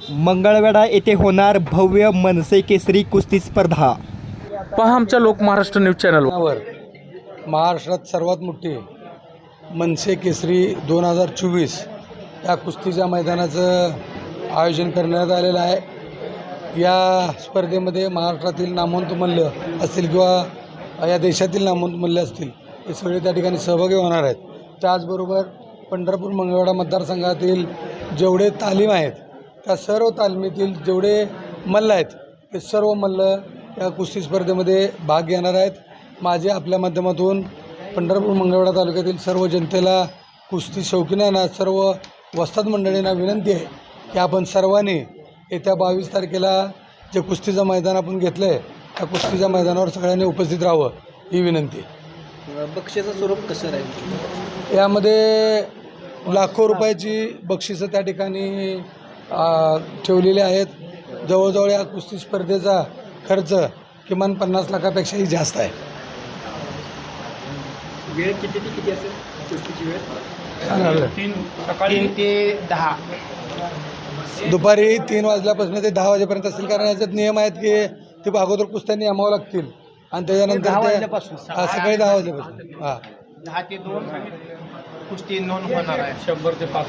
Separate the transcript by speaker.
Speaker 1: मंगळवेढा येथे होणार भव्य मनसे केसरी कुस्ती स्पर्धा.
Speaker 2: पहा आमच्या लोक महाराष्ट्र न्यूज चॅनलवर
Speaker 3: वर. महाराष्ट्रात सर्वात मोठी मनसे केसरी दोन हजार चोवीस या कुस्तीच्या मैदानाचं आयोजन करण्यात आलेलं आहे. या स्पर्धेमध्ये महाराष्ट्रातील नामवंत मल्ल असतील किंवा या देशातील नामवंत मल्ल असतील हे सगळे त्या ठिकाणी सहभागी होणार आहेत. त्याचबरोबर पंढरपूर मंगळवेढा मतदारसंघातील जेवढे तालीम आहेत त्या सर्व तालमीतील जेवढे मल्ल आहेत ते सर्व मल्ल या कुस्ती स्पर्धेमध्ये भाग घेणार आहेत. माझे आपल्या माध्यमातून पंढरपूर मंगळवेढा तालुक्यातील सर्व जनतेला कुस्ती शौकीनांना सर्व वस्ताद मंडळींना विनंती आहे की आपण सर्वांनी येत्या बावीस तारखेला जे कुस्तीचं मैदान आपण घेतलं आहे त्या कुस्तीच्या मैदानावर सगळ्यांनी उपस्थित राहावं ही विनंती.
Speaker 4: बक्षीचं स्वरूप कसं राहील?
Speaker 3: यामध्ये लाखो रुपयाची बक्षिसं त्या ठिकाणी ठेवलेली आहेत. जवळजवळ या कुस्ती स्पर्धेचा खर्च किमान पन्नास लाखापेक्षाही जास्त आहे.
Speaker 4: वेळ किती ते किती असेल कुस्तीची वेळ? तीन ते दहा.
Speaker 3: दुपारी तीन वाजल्यापासून ते दहा वाजेपर्यंत असेल. कारण याच्यात नियम आहेत की ते अगोदर कुस्त्यांनी अमावं लागतील. आणि त्याच्यानंतर
Speaker 4: दहा
Speaker 3: ते
Speaker 4: वाजल्यापासून.
Speaker 3: हा, सकाळी दहा वाजल्यापासून. हां
Speaker 4: दहा ते दोन कुस्ती नोंद होणार आहे. शंभर ते पाच